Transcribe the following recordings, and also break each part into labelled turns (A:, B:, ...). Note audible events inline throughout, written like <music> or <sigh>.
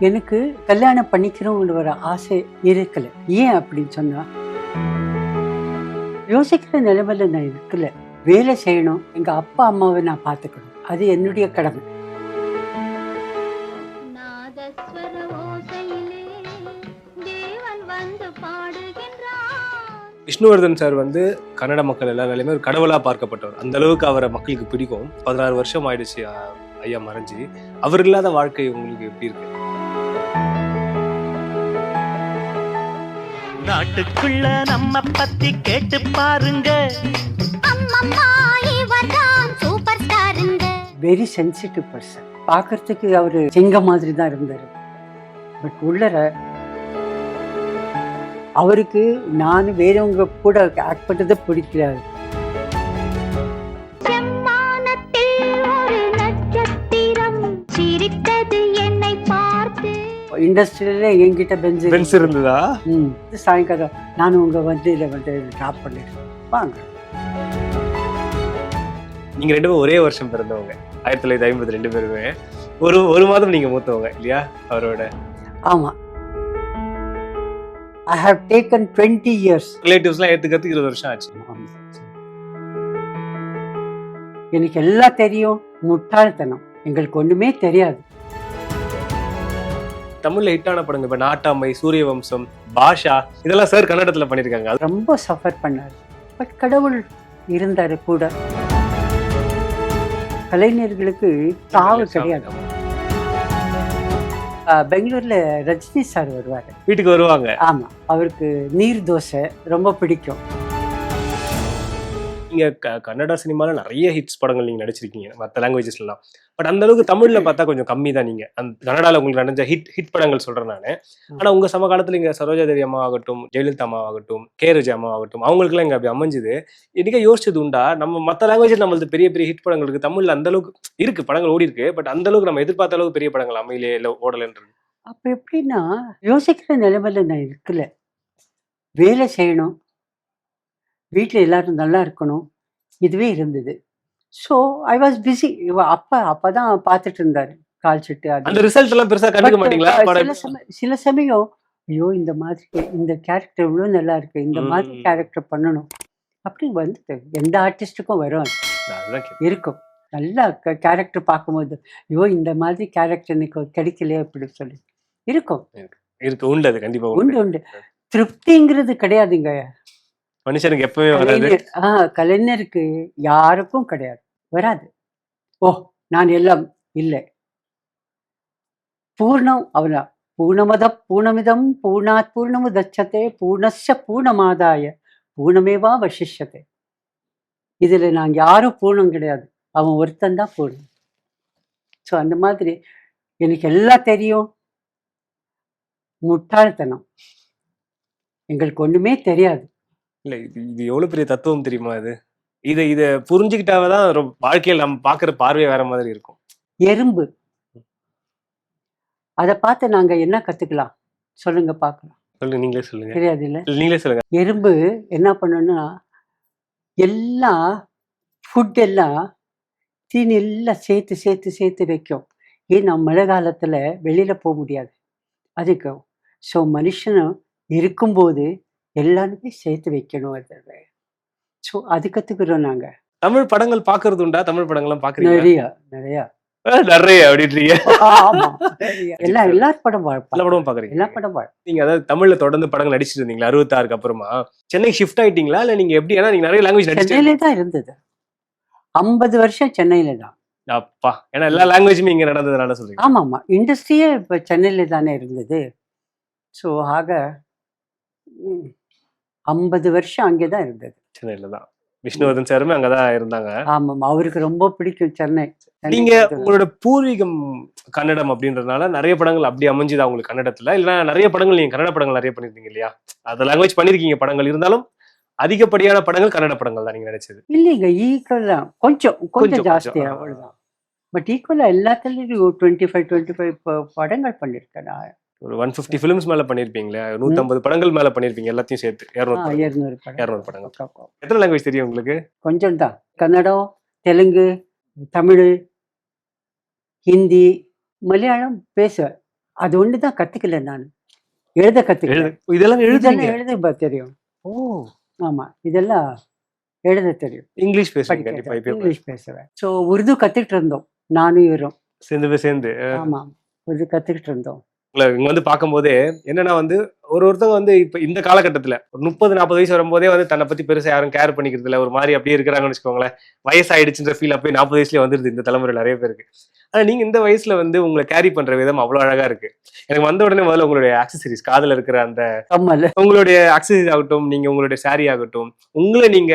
A: எனக்கு கல்யாணம் பண்ணிக்கிறோங்கிற ஒரு ஆசை இருக்கல. ஏன் அப்படின்னு சொன்னா யோசிக்கிற நிலைமையில நான் இருக்கல. வேலை செய்யணும். எங்க அப்பா அம்மாவை நான் பார்த்துக்கணும். அது என்னுடைய கடமை.
B: நாதஸ்வர ஓசையிலே தேவன் வந்து பாடுகின்றான்
C: விஷ்ணுவர்தன் சார் வந்து கன்னட மக்கள் எல்லாராலையுமே ஒரு கடவுளா பார்க்கப்பட்டவர். அந்த அளவுக்கு அவரை மக்களுக்கு பிடிக்கும். பதினாறு வருஷம் ஆயிடுச்சு ஐயா மறைஞ்சு. அவர் இல்லாத வாழ்க்கை உங்களுக்கு எப்படி இருக்கு?
D: நாட்டுக்குள்ள நம்ம பத்தி கேட்டு பாருங்க.
A: வெரி சென்சிட்டிவ் பர்சன் பார்க்கறதுக்கு அவரு சிங்க மாதிரி தான் இருந்தாரு. பட் உள்ளர அவருக்கு நான் வேறவங்க கூட ஆக்ட் பண்ணது பிடிக்காது இண்டஸ்ட்ரியில என்கிட்ட பெஞ்சு
C: ஃப்ரெண்ட்ஸ் இருந்ததா?
A: ம். சாயங்காலம் நான் உங்க வந்து இதை வந்து ட்ராப் பண்ணிடுறேன் வாங்க.
C: நீங்க ரெண்டு பேரும் ஒரே வருஷம் பிறந்தவங்க. ஆயிரத்தி தொள்ளாயிரத்தி ஐம்பது ரெண்டு பேருமே. ஒரு ஒரு மாதம் நீங்க மூத்தவங்க இல்லையா? அவரோட.
A: ஆமா. I have taken twenty years
C: ரிலேட்டிவ்ஸ்லாம் ஏத்துக்கிறதுக்கு இருபது வருஷம் ஆச்சு.
A: எனக்கு எல்லாம் தெரியும். முட்டாள்தனம். எங்களுக்கு ஒண்ணுமே தெரியாது.
C: தமிழ்ல ஹிட்டான படங்கள் இப்ப நாட்டாமை சூரிய வம்சம் பாஷா இதெல்லாம் சார் கன்னடத்துல பண்ணிருக்காங்க. அது
A: ரொம்ப சஃபர் பண்ணாரு. பட் கடவுள் இருந்தாரு கூட. கலைஞர்களுக்கு சாவு கிடையாது. பெங்களூர்ல ரஜினி சார் வருவாரு.
C: வீட்டுக்கு வருவாங்க.
A: ஆமா அவருக்கு நீர் தோசை ரொம்ப பிடிக்கும்.
C: நீங்க க- கன்னட சினிமால நிறைய ஹிட்ஸ் படங்கள் நீங்க நடிச்சிருக்கீங்க மற்ற லாங்குவேஜஸ்லாம் பட் அந்த அளவுக்கு தமிழ்ல பார்த்தா கொஞ்சம் கம்மி தான் நீங்க. அந்த கன்னடால உங்களுக்கு நடந்த ஹிட் ஹிட் படங்கள் சொல்றேன் நானு. ஆனா உங்க சம காலத்துல இங்க சரோஜா தேவி அம்மா ஆகட்டும் ஜெயலலிதா அம்மா ஆகட்டும் கே. ரஜா அம்மா ஆகட்டும் அவங்களுக்குலாம் இங்க அப்படி அமைஞ்சுது. என்னைக்கா யோசிச்சது உண்டா? நம்ம மற்ற லாங்குவேஜ் நம்மளது பெரிய பெரிய ஹிட் படங்கள் இருக்கு. தமிழ்ல அந்த அளவுக்கு இருக்கு படங்கள் ஓடி இருக்கு. பட் அந்த அளவுக்கு நம்ம எதிர்பார்த்த அளவுக்கு பெரிய படங்கள் அமையிலே இல்ல ஓடலன்றது
A: அப்ப எப்படின்னா யோசிக்கிற நிலைமையில நான் இருக்கல. வேலை செய்யணும் வீட்டில் எல்லாரும் நல்லா இருக்கணும். இதுவே இருந்தது. ஸோ ஐ வாஸ் பிஸி அப்பா அப்பதான் பார்த்துட்டு இருந்தாரு. கால் செட்டு அது.
C: அந்த ரிசல்ட் எல்லாம் பெருசா கண்டுக்க
A: But,
C: மாட்டீங்களா?
A: uh, சில சமயம் சில சமயம் ஐயோ இந்த மாதிரி இந்த கேரக்டர் இவ்வளோ நல்லா இருக்கு. இந்த மாதிரி. கேரக்டர் பண்ணணும். அப்படி வந்து எந்த ஆர்டிஸ்டுக்கும் வரும். இருக்கும். நல்லா கேரக்டர் பார்க்கும்போது ஐயோ இந்த மாதிரி கேரக்டர் எனக்கு கிடைக்கலையே அப்படி சொல்லி. இருக்கும்.
C: இருக்கு. உண்டு அது.
A: உண்டு.
C: உண்டு
A: திருப்திங்கிறது கிடையாதுங்க.
C: மனுஷனுக்கு எப்பவுமே வராது.
A: ஆஹ் கலைஞருக்கு யாருக்கும் கிடையாது. வராது. ஓ நான் எல்லாம் இல்லை. பூர்ணம் அவனா பூர்ணமத பூர்ணமிதம் பூர்ணாத் பூர்ணமுதச்சதே பூர்ணஸ்ய பூர்ணமாதாய பூர்ணமேவா வசிஷத்தை இதுல நான் யாரும் பூர்ணம் கிடையாது. அவன் ஒருத்தன் தான் பூர்ணம். ஸோ அந்த மாதிரி எனக்கு எல்லாம் தெரியும். முட்டாள்தனம். எங்களுக்கு ஒண்ணுமே தெரியாது.
C: இல்ல இது இது எவ்வளவு பெரிய தத்துவம் தெரியுமா இது இதை இதை புரிஞ்சுக்கிட்டாதான் ரொம்ப வாழ்க்கையில் நம்ம பாக்குற பார்வை வேற மாதிரி இருக்கும்.
A: எறும்பு. அதை பார்த்து நாங்க என்ன கத்துக்கலாம்? சொல்லுங்க பார்க்கலாம்.
C: சொல்லுங்க நீங்களே சொல்லுங்க.
A: தெரியாது இல்ல
C: நீங்களே சொல்லுங்க.
A: எறும்பு என்ன பண்ணுன்னா எல்லாம் ஃபுட் எல்லாம் தீனி எல்லாம் சேர்த்து சேர்த்து சேர்த்து வைக்கும். ஏன்னா மழை காலத்துல வெளியில போக முடியாது? அதுக்கு ஸோ மனுஷனும் இருக்கும்போது எல்லாருமே சேர்த்து வைக்கணும் அதை. ஸோ அது கத்துக்கிறோம் நாங்க.
C: தமிழ் படங்கள் பாக்குறது உண்டா? தமிழ் படங்கள்லாம் பாக்குறீங்க
A: நிறைய நிறைய.
C: நிறைய அப்படின்றீங்க.
A: எல்லா எல்லா படம்
C: எல்லா படமும் பாக்குறீங்க.
A: எல்லா படம்
C: நீங்க அதாவது தமிழ்ல தொடர்ந்து படங்கள் நடிச்சிட்டு இருந்தீங்களா? அறுபத்தாறுக்கு அப்புறமா. சென்னை ஷிஃப்ட் ஆயிட்டீங்களா? இல்ல நீங்க எப்படி ஏன்னா நீங்க நிறைய லாங்குவேஜ்
A: சென்னையில தான் இருந்தது. ஐம்பது வருஷம் சென்னையில தான்.
C: அப்பா ஏன்னா எல்லா லாங்குவேஜுமே இங்க நடந்ததுனால சொல்றீங்க.
A: ஆமா ஆமா இண்டஸ்ட்ரியே இப்போ சென்னையில தானே இருந்தது. ஸோ ஆக ஐம்பது வருஷம் அங்கே தான் இருந்தது.
C: சென்னையில தான். விஷ்ணுவர்தன் சாருமே அங்கதான் இருந்தாங்க.
A: ஆமாம் அவருக்கு ரொம்ப பிடிக்கும் சென்னை.
C: நீங்க. உங்களோட பூர்வீகம் கன்னடம் அப்படின்றதுனால நிறைய படங்கள் அப்படி அமைஞ்சுதா உங்களுக்கு கன்னடத்துல? இல்ல நிறைய படங்கள் நீங்க கன்னட படங்கள் நிறைய பண்ணிருந்தீங்க இல்லையா? அந்த லாங்குவேஜ் பண்ணிருக்கீங்க படங்கள். இருந்தாலும் அதிகப்படியான படங்கள் கன்னட படங்கள் தான் நீங்க நினைச்சது.
A: இல்லைங்க ஈக்குவல் தான். கொஞ்சம் கொஞ்சம்
C: கொஞ்சம்,
A: ஜாஸ்தி
C: கொஞ்சம்.
A: அவ்வளோதான் பட் ஈக்குவலாக எல்லாத்துலேயும் டுவெண்ட்டி ஃபைவ் டுவெண்ட்டி ஃபைவ் படங்கள் பண்ணியிருக்கேன் நான்.
C: ஒரு ஒன் பிப்டி ஃபிலிம்ஸ் மேல பண்ணிருப்பீங்களா நூத்தம்பது படங்கள் மேல பண்ணிருப்பீங்க எல்லாத்தையும் சேர்த்து. இரநூறு.
A: இருநூறு
C: படங்கள். எத்தனை லாங்குவேஜ் தெரியும் உங்களுக்கு?
A: கொஞ்சம் தான். கன்னடம் தெலுங்கு தமிழ் ஹிந்தி மலையாளம் பேசுவேன். அது ஒன்று தான் கற்றுக்கல நான். எழுத கற்றுக்கல
C: எழுது இதெல்லாம்
A: எழுத ப- தெரியும்.
C: ஓ.
A: ஆமா இதெல்லாம் எழுத தெரியும்.
C: இங்கிலீஷ். இப்ப
A: இங்கிலீஷ் பேசுவேன். ஸோ உருது கற்றுக்கிட்டு இருந்தோம். நானும் இவரும்.
C: சேர்ந்து சேர்ந்து
A: ஆமா உருது கற்றுக்கிட்டு இருந்தோம்.
C: உங்களை இங்க வந்து பார்க்கும்போதே என்னன்னா வந்து ஒரு ஒருத்தவங்க வந்து இப்ப இந்த காலகட்டத்துல ஒரு முப்பது நாற்பது வயசு வரும்போதே வந்து தன்னை பத்தி பெருசா யாரும் கேர் பண்ணிக்கிறது இல்ல ஒரு மாதிரி அப்படியே இருக்கிறாங்கன்னு வச்சுக்கோங்களேன். வயசாயிடுச்சுன்ற ஃபீல் அப்பயே நாற்பது வயசுல வந்துருது இந்த தலைமுறை நிறைய பேருக்கு. ஆனா நீங்க இந்த வயசுல வந்து உங்களை கேரி பண்ற விதம் அவ்வளவு அழகா இருக்கு. எனக்கு வந்த உடனே முதல்ல உங்களுடைய ஆக்சசரிஸ் காதுல இருக்கிற அந்த உங்களுடைய ஆக்சசரிஸ் ஆகட்டும் நீங்க உங்களுடைய saree ஆகட்டும் உங்களை நீங்க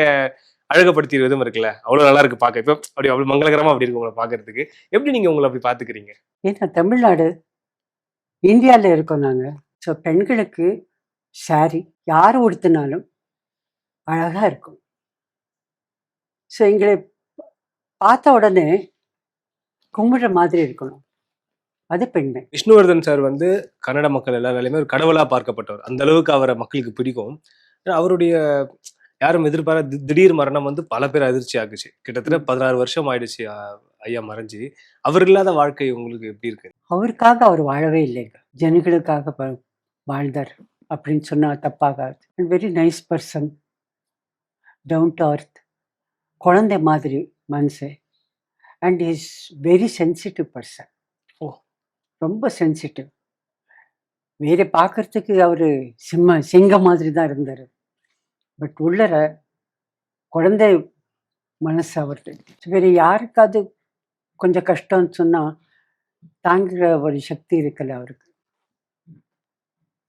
C: அழகுபடுத்திய விதம் இருக்குல்ல. அவ்வளவு நல்லா இருக்கு பார்க்க. இப்போ அப்படி அவ்வளவு மங்களகரமா அப்படி இருக்கு உங்களை பாக்குறதுக்கு எப்படி நீங்க உங்களை அப்படி பாத்துக்கிறீங்க
A: ஏன்னா தமிழ்நாடு இந்தியாவில் இருக்கோம் நாங்கள் ஸோ பெண்களுக்கு saree யார் உடுத்தினாலும் அழகாக இருக்கும். ஸோ எங்களை பார்த்த உடனே கும்பிடுற மாதிரி இருக்கணும். அது பெண்மை.
C: விஷ்ணுவர்தன் சார் வந்து கன்னட மக்கள் எல்லாராலையுமே ஒரு கடவுளா பார்க்கப்பட்டவர். அந்த அளவுக்கு அவரை மக்களுக்கு பிடிக்கும். அவருடைய யாரும் எதிர்பாராத திடீர் மரணம் வந்து பல பேர் அதிர்ச்சி ஆக்குச்சு. கிட்டத்தட்ட பதினாறு வருஷம் ஆயிடுச்சு. ஐயா மறைஞ்சு அவர் இல்லாத வாழ்க்கை உங்களுக்கு எப்படி இருக்கு?
A: அவருக்காக அவர் வாழவே இல்லைங்க. ஜனங்களுக்காக வாழ்ந்தார் அப்படின்னு சொன்னால் தப்பாகாது. Very nice person down to earth குழந்தை மாதிரி மனசு and is very sensitive person
C: ஓ.
A: ரொம்ப சென்சிட்டிவ் வேற பார்க்கறதுக்கு அவர் சிம்ம சிங்கம் மாதிரி தான் இருந்தார். பட் உள்ளர குழந்தை மனசு அவர்து. வேற யாருக்காவது கொஞ்சம் கஷ்டம்னு சொன்னா தாங்குகிற ஒரு சக்தி இருக்குல்ல அவருக்கு.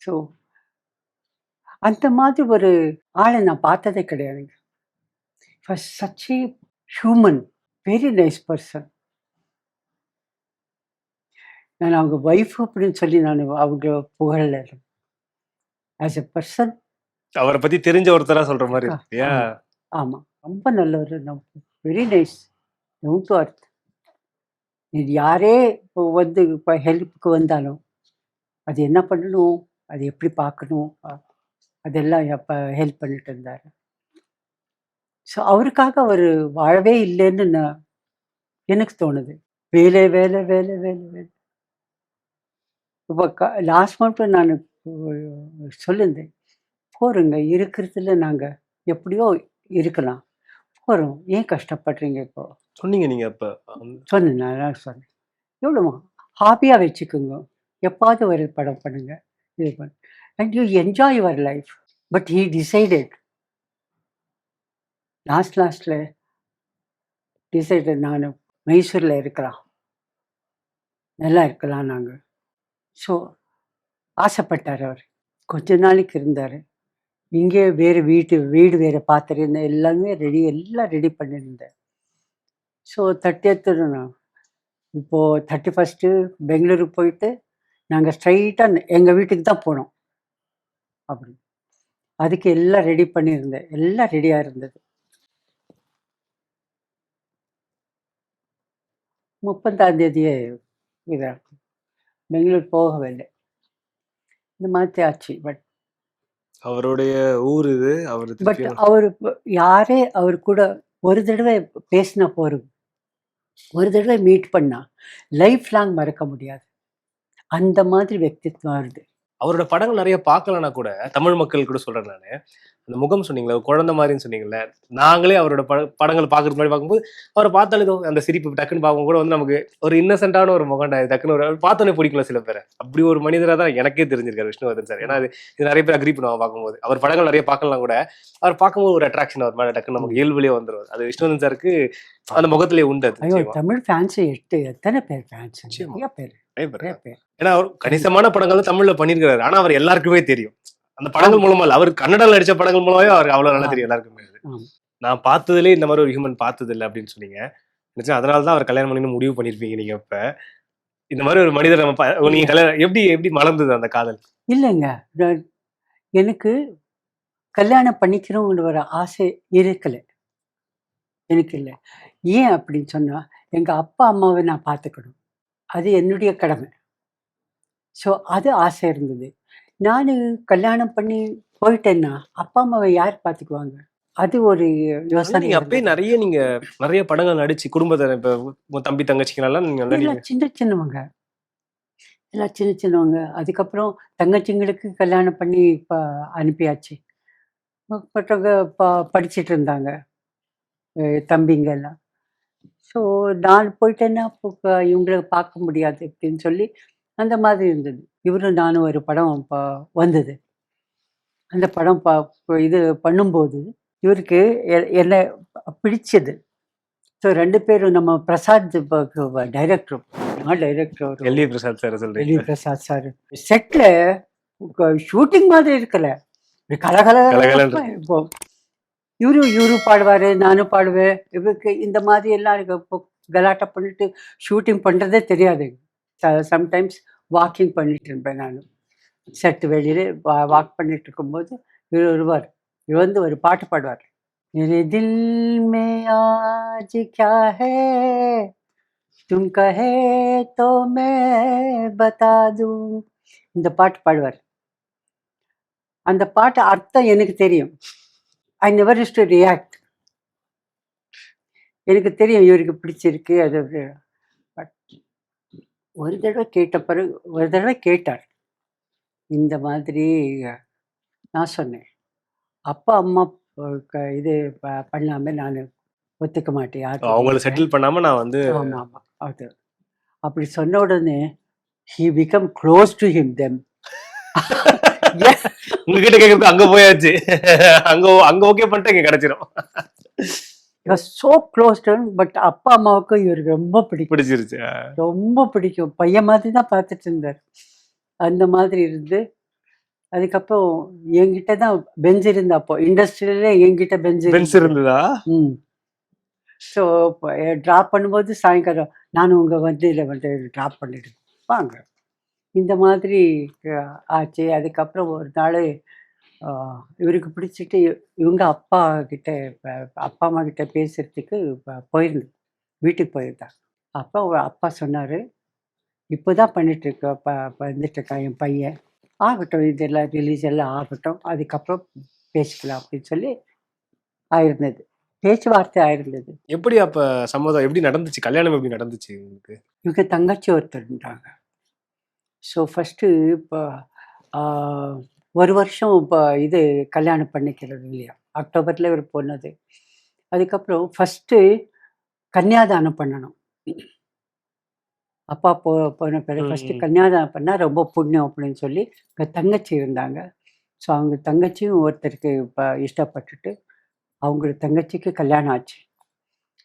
A: ஸோ அந்த மாதிரி ஒரு ஆளை நான் பார்த்ததே கிடையாதுங்க such a human very nice person நான் அவங்க ஒய்ஃப் அப்படின்னு சொல்லி நான் அவங்க புகழல. ஆஸ் எ பர்சன்
C: அவரை பத்தி தெரிஞ்ச ஒருத்தரா சொல்ற மாதிரி
A: ஆமாம் ரொம்ப நல்லவர். வெரி நைஸ் டவுன் டு அர்த் இது யாரே இப்போ வந்து இப்போ ஹெல்ப்புக்கு வந்தாலும் அது என்ன பண்ணணும்? அது எப்படி பார்க்கணும்? அதெல்லாம் அப்போ ஹெல்ப் பண்ணிட்டு இருந்தார். ஸோ அவருக்காக அவர் வாழவே இல்லைன்னு நான் எனக்கு தோணுது. வேலை வேலை வேலை வேலை வேலை. இப்போ லாஸ்ட் மந்த் நான் சொல்லியிருந்தேன் போருங்க இருக்கிறதுல நாங்கள் எப்படியோ இருக்கலாம். போகிறோம் ஏன் கஷ்டப்படுறீங்க இப்போ?
C: சொன்னீங்க நீங்க அப்ப.
A: சொன்னேன் நான் சொன்னேன். எவ்வளோமா ஹாப்பியாக வச்சுக்கோங்க. எப்பாவது ஒரு படம் பண்ணுங்க. இது பண்ணு and you enjoy your life but he decided last லாஸ்டில் decided நான் மைசூரில் இருக்கலாம். நல்லா இருக்கலாம் நாங்கள் ஸோ ஆசைப்பட்டார் அவர். கொஞ்ச நாளைக்கு இருந்தார். இங்கே வேறு வீட்டு வீடு வேறு பார்த்துருந்தேன் எல்லாமே ரெடி எல்லாம் ரெடி பண்ணியிருந்தேன் ஸோ தேர்ட்டியத்து நான் இப்போது தேர்ட்டி ஃபஸ்ட்டு பெங்களூருக்கு போயிட்டு நாங்கள் ஸ்ட்ரைட்டாக எங்கள் வீட்டுக்கு தான் போனோம். அப்படி. அதுக்கு எல்லாம் ரெடி பண்ணியிருந்தேன் எல்லாம் ரெடியாக இருந்தது. முப்பதாம் இதாக பெங்களூர் போகவில்லை இந்த மாதிரி ஆச்சு. பட்
C: அவருடைய ஊர் இது அவர்
A: பட் அவர் யாரே அவர் கூட ஒரு தடவை பேசின போரும். ஒரு தடவை மீட் பண்ணா லைஃப் லாங் மறக்க முடியாது. அந்த மாதிரி வெக்தித்வம் வருது.
C: அவரோட படங்கள் நிறைய பார்க்கலன்னா கூட தமிழ் மக்கள் கூட சொல்றேன் நான். அந்த முகம் சொன்னீங்களா ஒரு குழந்தை மாதிரின்னு சொன்னீங்கல்ல நாங்களே அவரோட பட படங்கள் பார்க்கறதுக்கு முன்னாடி பார்க்கும்போது அவரை பார்த்தாலே ஏதோ அந்த சிரிப்பு டக்குன்னு பார்க்கும் கூட வந்து நமக்கு ஒரு இன்னசென்ட்டான ஒரு முகண்டா டக்குன்னு ஒரு பார்த்தோன்னே பிடிக்கல சில பேரை. அப்படி ஒரு மனிதரா தான் எனக்கே தெரிஞ்சிருக்காரு விஷ்ணுவர்தன் சார். ஏன்னா அது இது நிறைய பேர் அக்ரி பண்ணுவாங்க பார்க்கும்போது. அவர் படங்கள் நிறைய பார்க்கலாம் கூட அவர் பார்க்கும்போது ஒரு அட்ராக்ஷன் அவர் மேல டக்குன்னு நமக்கு இயல்புலயே வந்துரும். அது விஷ்ணுவர்தன் சாருக்கு அந்த முகத்திலே உண்டு
A: ஐயோ. தமிழ் ஃபேன்ஸ் எட்டு எத்தனை பேர் ஃபேன்ஸ். நிறைய பேர்
C: நிறைய ஏன்னா அவர் கணிசமான படங்கள் தமிழ்ல பண்ணியிருக்காரு ஆனா அவர் எல்லாருக்குமே தெரியும். அந்த படங்கள் மூலமா இல்ல அவர் கன்னடால நடிச்ச படங்கள் மூலமாவே அவருக்கு அவ்வளவு நல்லா தெரியும் எல்லாருக்குமே. நான் பார்த்ததுலே இந்த மாதிரி ஒரு ஹியூமன் பார்த்தது இல்லை அப்படின்னு சொன்னீங்க. நிச்சயம் அதனால தான் அவர் கல்யாணம் பண்ணி முடிவு பண்ணிருப்பீங்க நீங்க இப்ப. இந்த மாதிரி ஒரு மனிதர் நம்ம நீங்க கல்யாணம் எப்படி எப்படி மலர்ந்தது அந்த காதல்?
A: இல்லைங்க. எனக்கு கல்யாணம் பண்ணிக்கிறோங்கிற ஒரு ஆசை இருக்கல. எனக்கு இல்லை. ஏன் அப்படின்னு சொன்னா எங்க அப்பா அம்மாவை நான் பார்த்துக்கணும். அது என்னுடைய கடமை. ஸோ அது ஆசை இருந்தது. நான் கல்யாணம் பண்ணி போயிட்டேன்னா அப்பா அம்மாவை யார் பார்த்துக்குவாங்க அது ஒரு யோசனை
C: நீங்க அப்பயே. நிறைய நீங்க நிறைய படங்கள் நடிச்சு குடும்பத்தை இப்ப உங்க தம்பி தங்கச்சிங்களெல்லாம் நீங்க
A: சின்ன சின்னவங்க. எல்லாம் சின்ன சின்னவங்க. அதுக்கப்புறம் தங்கச்சிங்களுக்கு கல்யாணம் பண்ணி இப்போ அனுப்பியாச்சு. மற்றவங்க ப படிச்சிட்டு இருந்தாங்க. தம்பிங்க எல்லாம் ஸோ நான் போயிட்டேன்னா அப்போ க- இவங்கள பார்க்க முடியாது அப்படின்னு சொல்லி அந்த மாதிரி இருந்தது. இவரும் நானும் ஒரு படம் வந்தது. அந்த படம் பா இது பண்ணும்போது இவருக்கு என்னை பிடிச்சது. ஸோ ரெண்டு பேரும் நம்ம Prasad director director
C: L V Prasad
A: sir
C: சொல்றீங்க.
A: பிரசாத் சார் செட்ல ஷூட்டிங் மாதிரி இருக்கல. கலகல
C: கலகலன்னு
A: இருக்கும். இவரு இவரு பாடுவாரு நானும் பாடுவேன். இவருக்கு இந்த மாதிரி எல்லாம் இருக்கு. இப்போ கலாட்டா பண்ணிட்டு ஷூட்டிங் பண்றதே தெரியாது. சம்டைம்ஸ் வாக்கிங் பண்ணிட்டு இருப்பேன் நான் செட்டு வெளியில வாக் பண்ணிட்டு இருக்கும்போது இவர் வருவார் இவர் வந்து ஒரு பாட்டு பாடுவார் मेरे दिल में आज क्या है तुम कहे तो मैं बता दूं இந்த பாட்டு பாடுவார் அந்த பாட்டு அர்த்தம் எனக்கு தெரியும் I never use to react எனக்கு தெரியும் இவருக்கு பிடிச்சிருக்கு அது பட் ஒரு தடவை கேட்ட பிறகு ஒரு தடவை கேட்டார் இந்த மாதிரி நான் சொன்னேன். அப்பா அம்மா இது ப- பண்ணாம நான் ஒத்துக்க மாட்டேன்
C: அவங்கள. செட்டில் பண்ணாம நான் வந்து
A: ஆமா ஆமா அது. அப்படி சொன்ன உடனே he become close to him them
C: உங்ககிட்ட கேக்குறது அங்க போயாச்சு. அங்க அங்க ஓகே பண்ணிட்டு இங்க கிடைச்சிரும்.
A: ஸோ க்ளோஸ் டு பட் அப்பா அம்மாவுக்கு இவருக்கு ரொம்ப பிடிக்கும்.
C: பிடிச்சிருச்சு
A: ரொம்ப பிடிக்கும். பையன் மாதிரி தான் பார்த்துட்டு இருந்தார். அந்த மாதிரி இருந்து அதுக்கப்புறம் என்கிட்ட தான் பெஞ்ச் இருந்தா அப்போ இண்டஸ்ட்ரியில என்கிட்ட பெஞ்ச்
C: பென்ஸ் இருந்ததா.
A: ம். ஸோ ட்ராப் பண்ணும்போது சாயங்காலம் நானும் உங்க வண்டியில் வந்து ட்ராப் பண்ணிட்டு வாங்க. இந்த மாதிரி ஆச்சு. அதுக்கப்புறம் ஒரு நாள் இவருக்கு பிடிச்சிட்டு இவங்க அப்பா கிட்ட அப்பா அம்மா கிட்ட பேசுறதுக்கு ப- போயிருந்தேன் வீட்டுக்கு போயிருந்தேன் அப்போ அப்பா சொன்னார் இப்போ தான் பண்ணிட்டு இருக்க ப வந்துட்டு இருக்கான் என் பையன். ஆகட்டும் இதெல்லாம் ரிலீஸ் எல்லாம் ஆகட்டும் அதுக்கப்புறம் பேசிக்கலாம் அப்படின்னு சொல்லி ஆயிருந்தது. பேச்சுவார்த்தை ஆயிருந்தது.
C: எப்படி அப்ப சம்மதம் எப்படி நடந்துச்சு? கல்யாணம் எப்படி நடந்துச்சு உங்களுக்கு
A: இவங்க தங்கச்சி ஒருத்தர் இருந்தாங்க. ஸோ ஃபஸ்ட்டு இப்போ ஒரு வருஷம் இப்போ இது கல்யாணம் பண்ணிக்கிறது இல்லையா? அக்டோபரில் இவர் போனது அதுக்கப்புறம் ஃபஸ்ட்டு கன்னியாதானம் பண்ணணும். அப்பா போ போன பிறகு ஃபஸ்ட்டு. கன்னியாதானம் பண்ணால் ரொம்ப புண்ணியம் அப்படின்னு சொல்லி எங்க தங்கச்சி இருந்தாங்க. ஸோ அவங்க தங்கச்சியும் ஒருத்தருக்கு இப்போ இஷ்டப்பட்டுட்டு அவங்க தங்கச்சிக்கு கல்யாணம் ஆச்சு.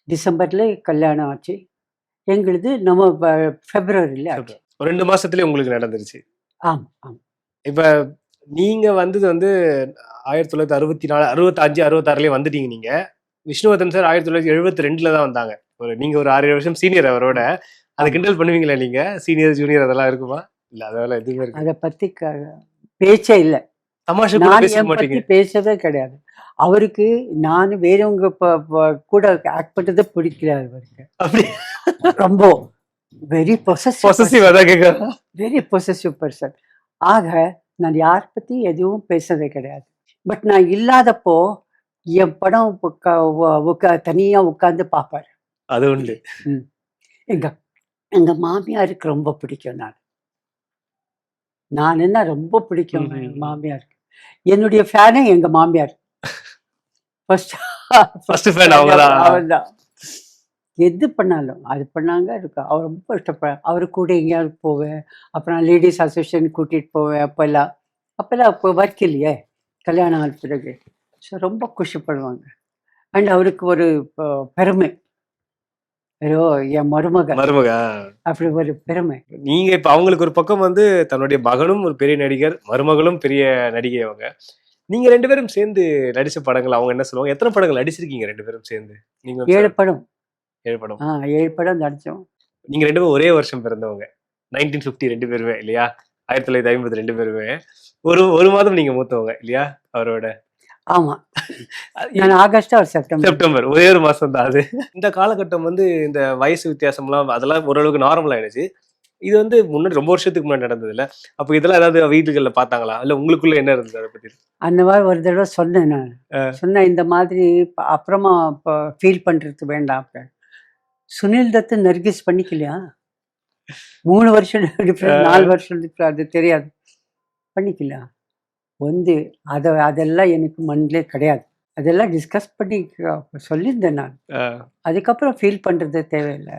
A: டிசம்பரில் கல்யாணம் ஆச்சு. எங்களுது நம்ம ஃபெப்ரவரியில் ஆச்சு.
C: ரெண்டு மாசத்துலயே உங்களுக்கு நடந்துருச்சு.
A: ஆமாம் ஆமாம்
C: இப்ப நீங்க வந்தது வந்து ஆயிரத்தி தொள்ளாயிரத்தி அறுபத்தி நாலு அறுபத்தஞ்சு அறுபத்தாறுலயே வந்துட்டீங்க நீங்க. விஷ்ணுவர்தன் சார் ஆயிரத்தி தொள்ளாயிரத்தி எழுபத்தி ரெண்டுல தான் வந்தாங்க. ஒரு நீங்க ஒரு ஆறு ஏழு வருஷம் சீனியர் அவரோட. அதை கிண்டல் பண்ணுவீங்களா நீங்க? சீனியர் ஜூனியர் அதெல்லாம் இருக்குமா? இல்ல அதெல்லாம் எதுவுமே இருக்கு.
A: அதை க பேச்சே இல்லை.
C: தமாஷா
A: பேசவே கிடையாது. அவருக்கு நான் வேறவங்க கூட ஆக்ட் பண்ணுறதே பிடிக்கிறாரு அவருக்கு. ரொம்ப
C: very possessive
A: very possessive person ஆக நான் யார் பற்றி எதுவும் பேசுறதே கிடையாது. பட் நான் இல்லாதப்போ என் படம் தனியா உட்காந்து பார்ப்பாரு
C: அது உண்டு.
A: எங்க எங்க மாமியாருக்கு ரொம்ப பிடிக்கும் நான். நான் என்ன ரொம்ப பிடிக்கும். மாமியாருக்கு. என்னுடைய ஃபேனே எங்க மாமியார். ஃபர்ஸ்ட்
C: ஃபர்ஸ்ட் ஃபேன் அவங்கதான்.
A: எது பண்ணாலும் அது பண்ணாங்க இருக்கு. அவர் ரொம்ப இஷ்டப்பட அவர் கூட எங்கேயாவது போவேன். அப்புறம் லேடிஸ் அசோசியேஷன் கூட்டிட்டு போவேன் அப்போல்லாம். அப்போல்லாம் அப்போ ஒர்க் இல்லையே கல்யாணம் ஆன பிறகு. ஸோ ரொம்ப குஷிப்படுவாங்க. அண்ட் அவருக்கு ஒரு பெருமை. ஐயோ என் மருமக.
C: மருமக?
A: அப்படி ஒரு பெருமை.
C: நீங்க இப்ப அவங்களுக்கு ஒரு பக்கம் வந்து தன்னுடைய மகனும் ஒரு பெரிய நடிகர் மருமகளும் பெரிய நடிகை அவங்க. நீங்க ரெண்டு பேரும் சேர்ந்து நடிச்ச படங்கள் அவங்க என்ன சொல்லுவாங்க? எத்தனை படங்கள் நடிச்சிருக்கீங்க ரெண்டு பேரும் சேர்ந்து? நீங்க
A: ஏழு படம்.
C: ஏழு படம்
A: ஆ ஏழு படம் நடித்தோம்
C: நீங்க ரெண்டு பேரும் ஒரே வருஷம் பிறந்தவங்க. நைன்டீன் பிப்டி ரெண்டு பேருமே இல்லையா? ஆயிரத்தி தொள்ளாயிரத்தி ஐம்பது ரெண்டு பேருமே. ஒரு ஒரு மாதம் நீங்க மூத்தவங்க இல்லையா? அவரோட.
A: ஆமாம் நான் ஆகஸ்ட் அவர் செப்டம்பர்.
C: செப்டம்பர். ஒரே ஒரு மாசம் தான் அது. இந்த காலகட்டம் வந்து இந்த வயசு வித்தியாசம்லாம் அதெல்லாம் ஓரளவுக்கு நார்மல் ஆயிடுச்சு. இது வந்து முன்னாடி ரொம்ப வருஷத்துக்கு முன்னாடி நடந்தது இல்ல அப்போ இதெல்லாம் ஏதாவது வீட்டுகள்ல பார்த்தாங்களா? இல்ல உங்களுக்குள்ள என்ன இருந்தது அதை பத்தி?
A: அந்த மாதிரி ஒரு தடவை சொன்னேன் நான். சொன்னேன் இந்த மாதிரி அப்புறமா இப்போ ஃபீல் பண்ணுறது வேண்டாம் அப்ப. சுனில் தத்து நர்கிஸ் பண்ணிக்கலையா? மூணு வருஷம் டிஃப்ரெண்ட் நாலு வருஷம் டிஃப்ரெண்ட் அது தெரியாது. பண்ணிக்கலாம் வந்து அதை அதெல்லாம் எனக்கு மண்ணிலே கிடையாது. அதெல்லாம் டிஸ்கஸ் பண்ணி சொல்லியிருந்தேன் நான். அதுக்கப்புறம் ஃபீல் பண்ணுறது தேவையில்லை.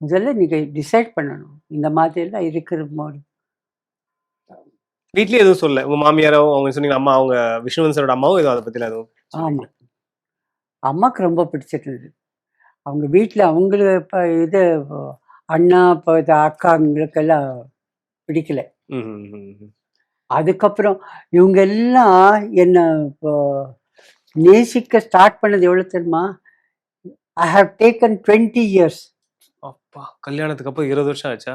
A: முதல்ல நீங்கள் டிசைட் பண்ணணும். இந்த மாதிரியெல்லாம் இருக்கிற போது
C: வீட்லயே எதுவும் சொல்ல உங்க மாமியாரோ அவங்க சொன்னீங்க அம்மா அவங்க விஷ்ணுவன் சாரோட அம்மாவும் எதுவும் அதை பத்தில எதுவும்
A: ஆமாம் அம்மாவுக்கு ரொம்ப பிடிச்சிருந்தது. அவங்க வீட்டில் அவங்களுக்கு இப்போ இது அண்ணா இப்போ இது அக்காங்களுக்கெல்லாம் பிடிக்கல. அதுக்கப்புறம் இவங்க எல்லாம் என்னை இப்போ நேசிக்க ஸ்டார்ட் பண்ணது எவ்வளோ தெரியுமா? I have taken twenty years
C: அப்பா கல்யாணத்துக்கு அப்புறம் இருபது வருஷம் ஆச்சா?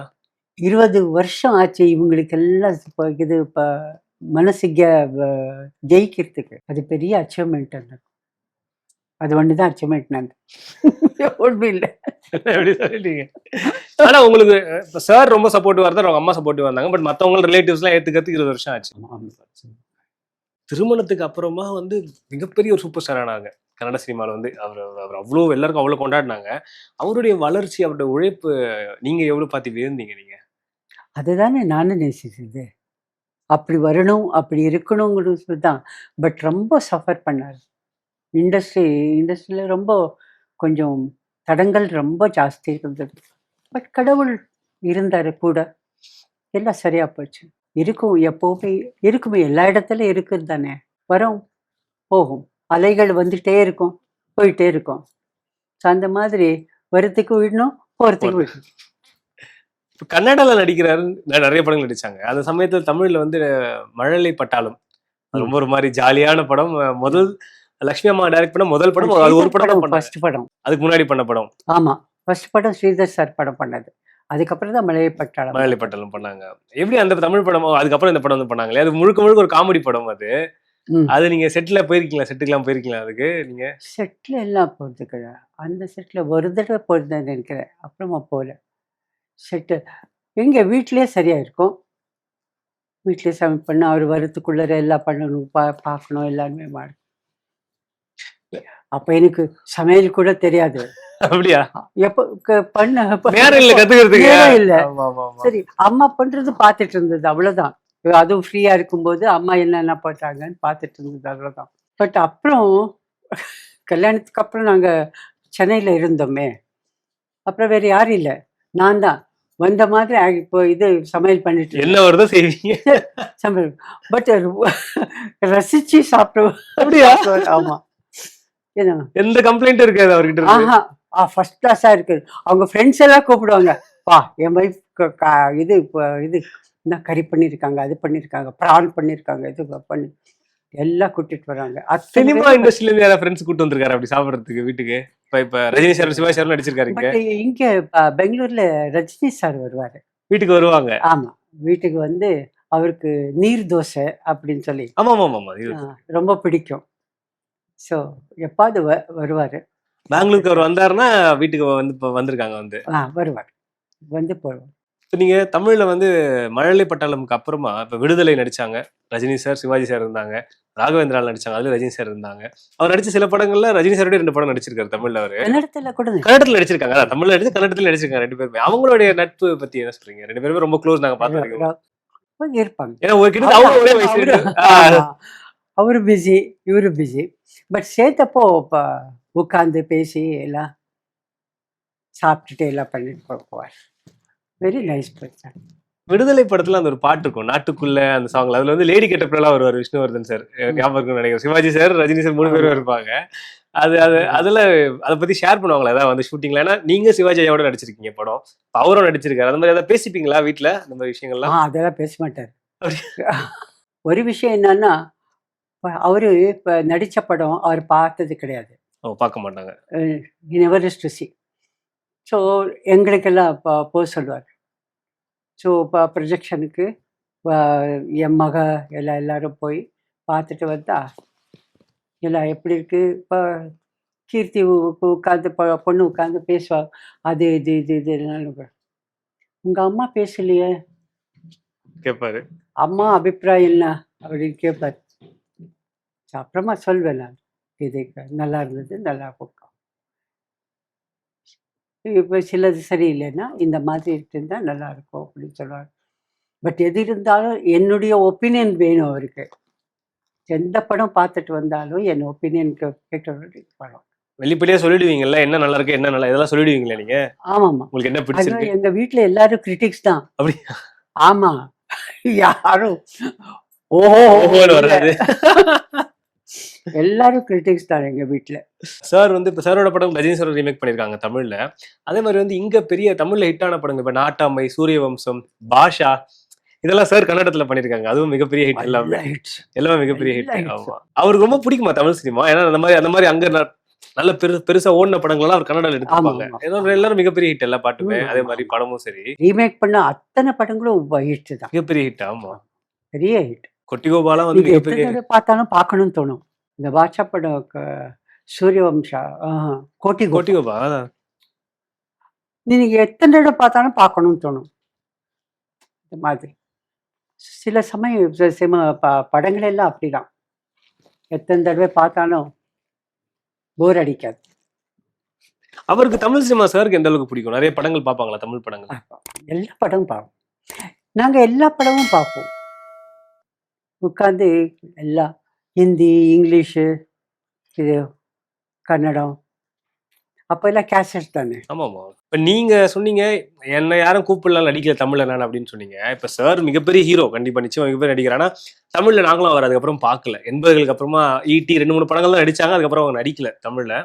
A: இருபது வருஷம் ஆச்சு இவங்களுக்கு எல்லாம் இப்போ இது இப்போ மனசு ஜெயிக்கிறதுக்கு. அது பெரிய அச்சீவ்மெண்ட் அந்த அது ஒன்று தான் அச்சீவ்மெண்ட் நான் ஒன்றும் இல்லை.
C: எப்படி சொல்லிட்டீங்க? ஆனா உங்களுக்கு சார் ரொம்ப சப்போர்ட்டிவா இருந்தா அவங்க அம்மா சப்போர்ட்டிவா இருந்தாங்க. பட் மத்தவங்க ரிலேட்டிவ்ஸ் எல்லாம் ஏத்துக்கிறதுக்கு இருபது வருஷம் ஆச்சு. திருமணத்துக்கு அப்புறமா வந்து மிகப்பெரிய ஒரு சூப்பர் ஸ்டார் ஆனாங்க. கன்னட சினிமாவில் வந்து அவர் அவர் அவ்வளோ எல்லாருக்கும் அவ்வளோ கொண்டாடினாங்க. அவருடைய வளர்ச்சி அவருடைய உழைப்பு நீங்க எவ்வளவு பார்த்து வியந்தீங்க நீங்க?
A: அதுதானே நானும் நேசிச்சது. அப்படி வரணும் அப்படி இருக்கணுங்கிறது தான். பட் ரொம்ப சஃபர் பண்ணார். இண்டஸ்ட்ரி இண்டஸ்ட்ரியில் ரொம்ப கொஞ்சம் தடங்கள் ரொம்ப ஜாஸ்தி இருந்தது. பட் கடவுள் இருந்தார் கூட. எல்லாம் சரியா போச்சு. இருக்கும் எப்போவுமே இருக்குமே எல்லா இடத்துலையும் இருக்குது தானே. வரும் போகும். அலைகள் வந்துட்டே இருக்கும் போயிட்டே இருக்கும். ஸோ அந்த மாதிரி வரத்துக்கு விடணும் போகிறதுக்கு விடணும்.
C: இப்ப கன்னடால நடிக்கிறாரு நிறைய படங்கள் நடிச்சாங்க. அந்த சமயத்துல தமிழ்ல வந்து மழலை பட்டாளம். அது ரொம்ப ஒரு மாதிரி ஜாலியான படம். முதல் லட்சுமி அம்மா டைரக்ட் பண்ண முதல் படம் அது ஒரு படம்
A: ஃபர்ஸ்ட் படம்.
C: அதுக்கு முன்னாடி பண்ண படம்.
A: ஆமா. ஃபர்ஸ்ட் படம் ஸ்ரீதர் சார் படம் பண்ணது. அதுக்கப்புறம் தான் மலையை பட்டாளம்.
C: மழலை பட்டாளம் பண்ணாங்க. எப்படி அந்த தமிழ் படம் அதுக்கப்புறம் இந்த படம் வந்து பண்ணாங்களே? அது முழுக்க முழுக்க ஒரு காமெடி படம் அது. அது நீங்க செட்ல போயிருக்கீங்களா? செட்டுக்கெல்லாம் போயிருக்கீங்களா அதுக்கு நீங்க?
A: செட்டில் எல்லாம் போகிறதுக்கு அந்த செட்டில் ஒரு தடவை போயிருந்தேன் நினைக்கிறேன். அப்புறமா போகல செட்டு எங்க வீட்டிலே சரியா இருக்கும். வீட்டிலே சமையல் பண்ண அவர் வரத்துக்குள்ளே எல்லாம் பண்ணணும் பா பார்க்கணும் எல்லாருமே மாடும் அப்போ எனக்கு சமையல் கூட தெரியாது.
C: அப்படியா?
A: எப்போ க- பண்ண
C: நேரம் இல்ல கத்துக்கிறதுக்கு.
A: நேரம் இல்ல.
C: ஆமா, ஆமா, ஆமா.
A: சரி அம்மா பண்றது பார்த்துட்டு இருந்தது அவ்வளவுதான். அதுவும் ஃப்ரீயா இருக்கும்போது அம்மா என்னென்ன பண்றாங்கன்னு பார்த்துட்டு இருந்தது அவ்வளவுதான். பட் அப்புறம் கல்யாணத்துக்கு அப்புறம் நாங்க சென்னையில இருந்தோமே. அப்புறம் வேற யாரும் இல்லை. நான் தான். வந்த மாதிரி ஆகி- இப்போ இது சமையல் பண்ணிட்டு
C: என்ன வருதோ செய்வீங்க.
A: சமையல். பட் ரசிச்சு சாப்பிடுவோம்.
C: அப்படியா?
A: ஆமா.
C: எந்த கம்ப்ளைண்ட் இருக்காது அவர்கிட்ட
A: ஆஹா. ஆ ஃபர்ஸ்ட் கிளாஸா இருக்கு அவங்க ஃப்ரெண்ட்ஸ் எல்லாம் கூப்பிடுவாங்க. பா என் வைஃப் இது இது என்ன கறி பண்ணியிருக்காங்க அது பண்ணியிருக்காங்க ப்ரான் பண்ணியிருக்காங்க இது பண்ணி எல்லாம் கூட்டிட்டு வராங்க.
C: சினிமா இண்டஸ்ட்ரியில இருந்து யாராவது ஃப்ரெண்ட்ஸ் கூட்டு வந்திருக்காரு அப்படி சாப்பிடுறதுக்கு வீட்டுக்கு? இப்ப இப்ப ரஜினி சார் சிவா சார் நடிச்சிருக்காரு இங்க.
A: பெங்களூர்ல ரஜினி சார் வருவாரு.
C: வீட்டுக்கு வருவாங்க.
A: ஆமா. வீட்டுக்கு வந்து அவருக்கு நீர் தோசை அப்படின்னு சொல்லி.
C: ஆமா ஆமா
A: ரொம்ப பிடிக்கும். ஸோ எப்பாவது வ வருவார்.
C: பெங்களூருக்கு அவர் வந்தாருன்னா வீட்டுக்கு வந்து இப்ப வந்திருக்காங்க வந்து.
A: ஆ வருவார். வந்து போடுவோம்
C: இப்ப நீங்க தமிழ்ல வந்து மழலை பட்டாளமுக்கு அப்புறமா இப்ப விடுதலை நடிச்சாங்க. ரஜினி சார் சிவாஜி சார் இருந்தாங்க. ராகவேந்திரால் நடிச்சாங்க. அதுல ரஜினி சார் இருந்தாங்க. அவர் நடிச்ச சில படங்கள்ல ரஜினி சாரோட ரெண்டு படம் நடிச்சிருக்காரு தமிழ்ல அவரு.
A: கன்னடத்துல கூட
C: கன்னடத்துல நடிச்சிருக்காங்க. அதான் தமிழ்ல நடிச்சு கன்னடத்துல நடிச்சிருக்காங்க ரெண்டு பேருமே. அவங்களுடைய நட்பு பத்தி என்ன சொல்றீங்க? ரெண்டு பேருமே ரொம்ப க்ளோஸ் நாங்க பார்த்திருக்கோம்
A: இருப்பாங்க
C: ஏன்னா ஒரு கிட்ட அவங்க ஒரே வயசு
A: அவரு- பிஸி இவரு பிஸி பட் சேர்த்தப்போ இப்போ உட்காந்து பேசி எல்லாம் சாப்பிட்டுட்டு எல்லாம் பண்ணிட்டு போவார். வெரி நைஸ் பர்சன்
C: விடுதலை படத்துல அந்த ஒரு பாட்டு இருக்கும் நாட்டுக்குள்ள அந்த சாங்ல அதுல வந்து லேடி கெட்டப்லாம் வருவார் விஷ்ணுவர்தன் சார் ஞாபகம் நினைக்கிறேன். சிவாஜி சார் ரஜினி சார் மூணு பேரும் இருப்பாங்க. அது அது அதுல அதை பத்தி ஷேர் பண்ணுவாங்களா? ஏதாவது வந்து ஷூட்டிங்ல ஏன்னா நீங்க சிவாஜி ஐயாவோட நடிச்சிருக்கீங்க படம். அவரும் நடிச்சிருக்காரு. அந்த மாதிரி ஏதாவது பேசிப்பீங்களா வீட்ல? அந்த மாதிரி விஷயங்கள்லாம்?
A: அதெல்லாம் பேச மாட்டார். ஒரு விஷயம் என்னன்னா அவரு இப்ப நடிச்ச படம் அவர் பார்த்தது கிடையாது.
C: பார்க்க மாட்டாங்க.
A: நெவர் டு சி ஸோ எங்களுக்கெல்லாம் இப்போ போக சொல்லுவார். ஸோ இப்போ ப்ரொஜெக்ஷனுக்கு என் மக எல்லாம் எல்லாரும் போய் பார்த்துட்டு வந்தா எல்லாம் எப்படி இருக்கு? இப்போ கீர்த்தி உட்காந்து பொண்ணு உட்காந்து பேசுவா. அது இது இது இது உங்க அம்மா பேசலையே?
C: கேட்பாரு
A: அம்மா அபிப்பிராயம் என்ன? அப்படின்னு கேட்பார் அப்புறமா சொல்வேன் நான். இது நல்லா இருந்தது நல்லா இருக்கும் இப்போ சிலது சரியில்லைன்னா இந்த மாதிரி இருந்தா நல்லா இருக்கும் அப்படின்னு சொல்லுவாங்க. பட் எது இருந்தாலும் என்னுடைய ஒப்பீனியன் வேணும் அவருக்கு. எந்த படம் பார்த்துட்டு வந்தாலும் என் ஒப்பீனியன் கேட்டு படம்
C: வெளிப்படையா சொல்லிடுவீங்கல்ல என்ன நல்லா இருக்கு என்ன நல்லா இதெல்லாம் சொல்லிடுவீங்களா நீங்க?
A: ஆமாம்மா
C: உங்களுக்கு என்ன பிடிச்சிருக்கு?
A: எங்க வீட்ல எல்லாரும் கிரிட்டிக்ஸ் தான்.
C: அப்படி
A: ஆமா. <laughs> யாரும். ஓஹோ
C: ஓஹோன்னு வராது. <laughs>
A: எல்லாரும் கிரிட்டிக்ஸ் தான் எங்க வீட்ல.
C: சார் வந்து இப்ப சாரோட படம் ரஜினி சார் ரீமேக் பண்ணிருக்காங்க தமிழ்ல. அதே மாதிரி வந்து இங்க பெரிய தமிழ்ல ஹிட்டான படங்கள் இப்ப நாட்டாமை சூரிய வம்சம் பாஷா இதெல்லாம் சார் கன்னடத்துல பண்ணிருக்காங்க. அதுவும் மிகப்பெரிய ஹிட் எல்லாமே. எல்லாமே மிகப்பெரிய ஹிட். ஆமா. அவருக்கு ரொம்ப பிடிக்குமா தமிழ் சினிமா ஏன்னா அந்த மாதிரி அந்த மாதிரி அங்க நல்ல பெரு பெருசா ஓடின படங்கள்லாம் அவர் கன்னடால எடுத்துப்பாங்க எல்லாரும் மிகப்பெரிய ஹிட் எல்லா பாட்டுமே. அதே. மாதிரி படமும் சரி.
A: ரீமேக் பண்ண அத்தனை படங்களும் ஹிட் தான்.
C: மிகப்பெரிய ஹிட் ஆமா.
A: பெரிய ஹிட்
C: கொட்டி கோபாலாம் வந்து
A: பார்த்தாலும் பார்க்கணும்னு தோணும். இந்த பாட்சா படம் சூரியவம்சா கோட்டி கோட்டி
C: கொட்டி கோபா அதான்.
A: நீங்க எத்தனை தடவை பார்த்தாலும் பார்க்கணும்னு தோணும். இந்த மாதிரி. சில சமயம் சில ப- படங்கள் எல்லாம் அப்படிதான். எத்தனை தடவை பார்த்தாலும் போர் அடிக்காது.
C: அவருக்கு தமிழ் சினிமா சாருக்கு எந்த அளவுக்கு பிடிக்கும்? நிறைய படங்கள் பார்ப்பாங்களா தமிழ் படங்கள்?
A: எல்லா படமும் பார்ப்போம். நாங்க எல்லா படமும் பார்ப்போம். உட்காந்து எல்லா ஹிந்தி இங்கிலீஷு இது கன்னடம் அப்போ எல்லாம் கேசட் தானே?
C: ஆமாமா. இப்ப நீங்க சொன்னீங்க என்ன யாரும் கூப்பிடலாம் நடிக்கல தமிழ்ல நான் அப்படின்னு சொன்னீங்க. இப்ப சார் மிகப்பெரிய ஹீரோ கண்டிப்பா நிச்சயம் மிகப்பெரிய நடிகர். ஆனா தமிழ்ல நாங்களும் அவர் அதுக்கப்புறம் பார்க்கல. எண்பதுகளுக்கு அப்புறமா ஈட்டி ரெண்டு மூணு படங்கள் தான் நடிச்சாங்க அதுக்கப்புறம் அவங்க நடிக்கல தமிழ்ல.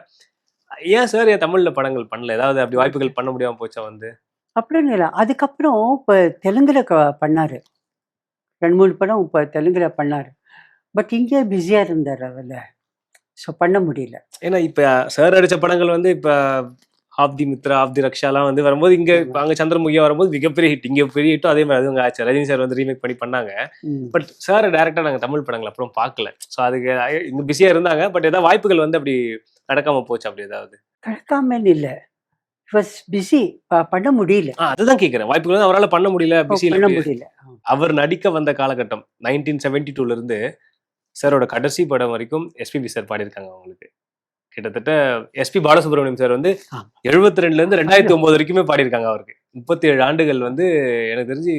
C: ஏன் சார் ஏன் தமிழ்ல படங்கள் பண்ணல? ஏதாவது அப்படி வாய்ப்புகள் பண்ண முடியாம போச்சா வந்து?
A: அப்படின்னு இல்லை. அதுக்கப்புறம் இப்போ தெலுங்குல பண்ணாரு. ரெண்டு மூணு படம் இப்போ தெலுங்குல பண்ணாரு. பட் இங்கே பிஸியாக இருந்தார் அதில் ஸோ பண்ண முடியல.
C: ஏன்னா இப்ப சார் நடிச்ச படங்கள் வந்து இப்ப ஆப் தி மித்ரா ஆப் தி ரக்ஷாலாம் வந்து வரும்போது இங்க அங்க சந்திரமுகியா வரும்போது மிகப்பெரிய ஹிட் இங்க பெரிய ஹிட்டும் அதே மாதிரி அதுவும் ஆச்சு ரஜினி சார் வந்து ரீமேக் பண்ணி பண்ணாங்க. பட் சார் டேரக்டா நாங்க தமிழ் படங்கள் அப்புறம் பார்க்கல. ஸோ அதுக்கு இங்க பிஸியா இருந்தாங்க. பட் ஏதாவது வாய்ப்புகள் வந்து அப்படி நடக்காம போச்சு அப்படி ஏதாவது?
A: கிடக்காமல் இல்லை. வாஸ் பிஸி பண்ண முடியல.
C: அதுதான் கேக்குறேன். வாய்ப்புகள் வந்து அவரால் பண்ண முடியல பிஸியில்
A: பண்ண முடியல.
C: அவர் நடிக்க வந்த காலகட்டம் நைன்டீன் செவன்டி டூல இருந்து சாரோட கடைசி படம் வரைக்கும் எஸ்பிபி சார் பாடியிருக்காங்க அவங்களுக்கு. கிட்டத்தட்ட எஸ்பி பாலசுப்ரமணியம் சார் வந்து. எழுபத்தி ரெண்டுல இருந்து ரெண்டாயிரத்தி ஒன்பது வரைக்குமே பாடியிருக்காங்க அவருக்கு. முப்பத்தி ஏழு ஆண்டுகள் வந்து எனக்கு தெரிஞ்சு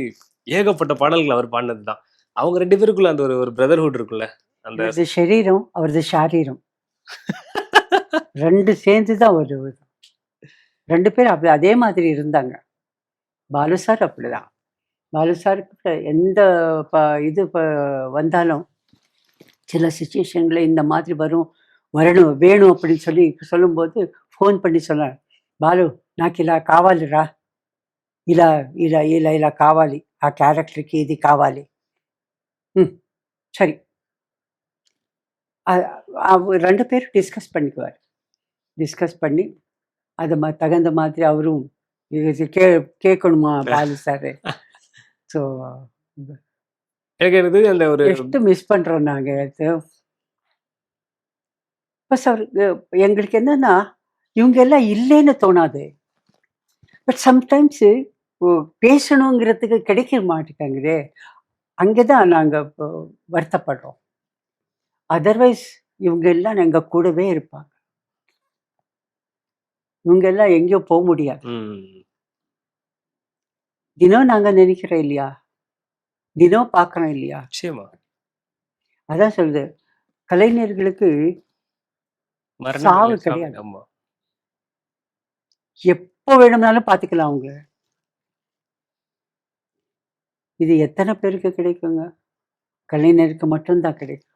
C: ஏகப்பட்ட பாடல்கள் அவர் பாடினது தான் அவங்க ரெண்டு பேருக்குள்ள அந்த ஒரு ஒரு பிரதர்ஹுட் இருக்குல்ல அந்த
A: அவரது சரீரம் அவரது ஷாரீரம் ரெண்டு சேர்ந்து தான் ஒரு. ரெண்டு பேரும் அப்படி அதே மாதிரி இருந்தாங்க. பாலு சார் அப்படிதான். பாலு சாருக்கு எந்த இது வந்தாலும் சில சுச்சுவேஷனில் இந்த மாதிரி வரும் வரணும் வேணும் அப்படின்னு சொல்லி சொல்லும்போது ஃபோன் பண்ணி சொன்னார் బాలు నాకు ఇలా కావాలిరా ఇలా ఇలా ఇలా ఇలా కావాలి ఆ క్యారెక్టర్కి ఇది కావాలి "ம், சரி அ- அவ- ரெண்டு பேரும் டிஸ்கஸ் பண்ணிக்குவார் டிஸ்கஸ் பண்ணி அது மா தகுந்த மாதிரி அவரும் இது கே கேட்கணுமா பாலு சார் ஸோ <laughs>
C: எனக்கு அந்த ஒரு
A: எஷ்டு மிஸ் பண்ணுறோம் நாங்கள் பஸ் அவருக்கு எங்களுக்கு என்னன்னா இவங்க எல்லாம் இல்லைன்னு தோணாது. பட் சம்டைம்ஸு பேசணுங்கிறதுக்கு கிடைக்க மாட்டேங்குதே. அங்கே தான் நாங்கள் வருத்தப்படுறோம். அதர்வைஸ் இவங்க எல்லாம் எங்கள் கூடவே இருப்பாங்க. இவங்க எல்லாம் எங்கேயோ போக முடியாது. தினம் நாங்கள் நினைக்கிறோம் இல்லையா? தினம் பார்க்கறோம் இல்லையா?
C: நிச்சயமா.
A: அதான் சொல்லுது கலைஞர்களுக்கு சாவு கிடையாது. எப்போ வேணும்னாலும் பார்த்துக்கலாம் அவங்க இது எத்தனை பேருக்கு கிடைக்குங்க? கலைஞருக்கு மட்டும்தான் கிடைக்கும்.